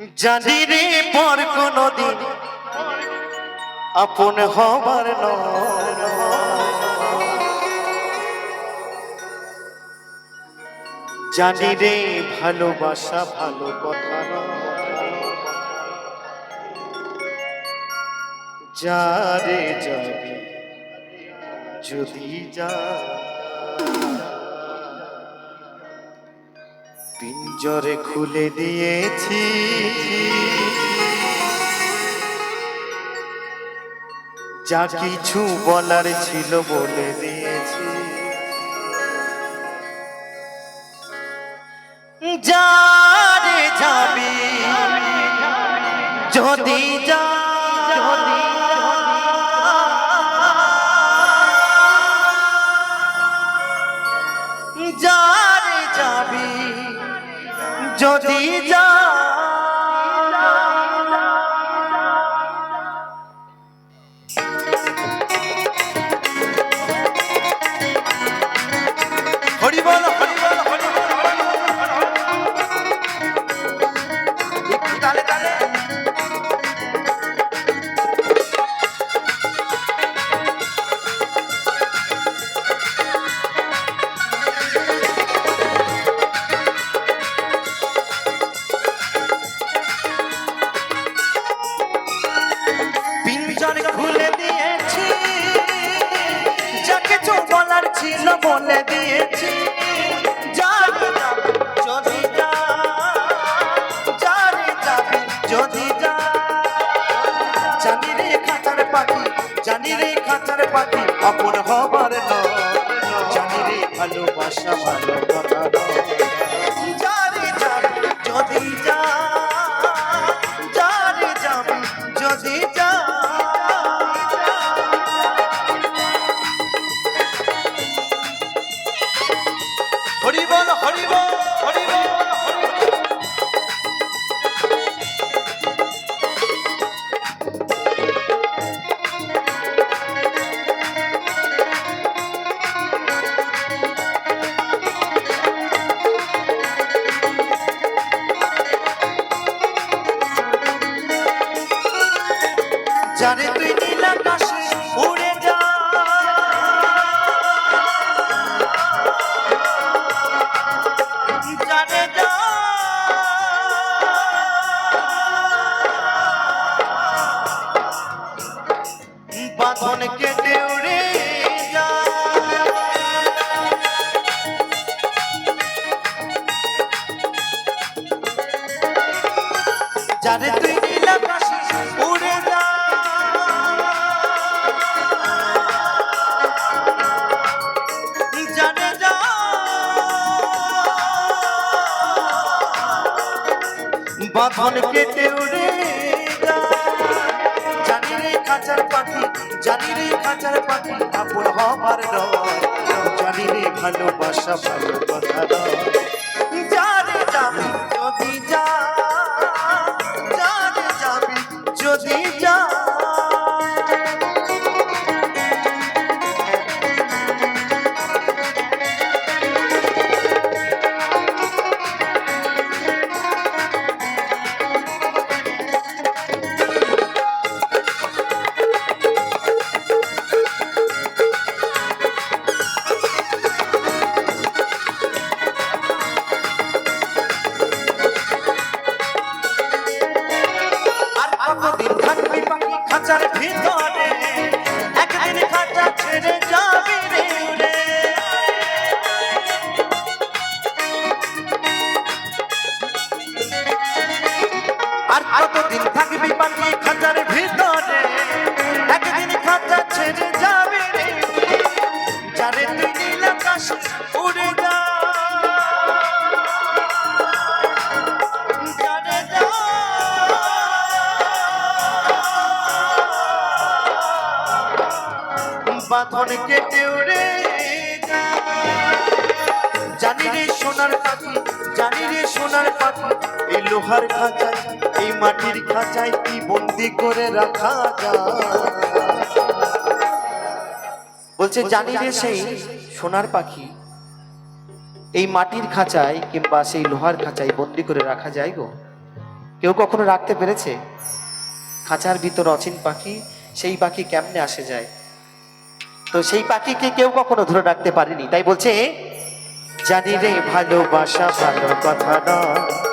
জানি রে পর কোনদিন আপন হবার নয়। জানি রে ভালোবাসা ভালো কথা। যারে যাবি যদি যা পিঞ্জরে খুলে দিয়েছি। যা কিছু বলার ছিল বলে দিয়েছি। যারে যাবি যদি যা। যারে যাবি যদি যা বলে দিয়েছি, যারে যাবি যদি যা, যারে যাবি যদি যা। জানি রে খাঁচার পাখি, জানি রে খাঁচার পাখি অপর জানে তুই নীল আকাশে জানে তুই নীল উড়ে যা। জানে যা। বাঁধন কেটে উড়ে যা। জানি রে খাঁচার পাখি, জানি রে খাঁচার পাখি, আপন হবার নয় জানি রে ভালোবাসা ভালো কথা নয় কতদিন থাকবি পাখি খাঁচার ভিতরে। একদিন খাঁচা ছেড়ে যাবি রে। আর কতদিন থাকবি পাখি খাঁচার ভিতরে? একদিন খাঁচা ছেড়ে যাবি রে যারে তুই নীল আকাশে বাঁধন কেটে উড়ে জানি রে সোনার পাখি জানি রে সোনার পাখি এই লোহার খাঁচায় এই মাটির খাঁচায় কি বন্দি করে রাখা যায়? বলছে জানি রে সেই সোনার পাখি এই মাটির খাঁচায় কিংবা সেই লোহার খাঁচায় বন্দি করে রাখা যায় গো। কেউ কখনো রাখতে পেরেছে? খাঁচার ভিতর অচিন পাখি সেই পাখি কেমনে আসে যায়? তো সেই পাখিকে কেউ কখনো ধরে রাখতে পারেনি। তাই বলছে, জানি রে ভালোবাসা ভালো কথা নয়।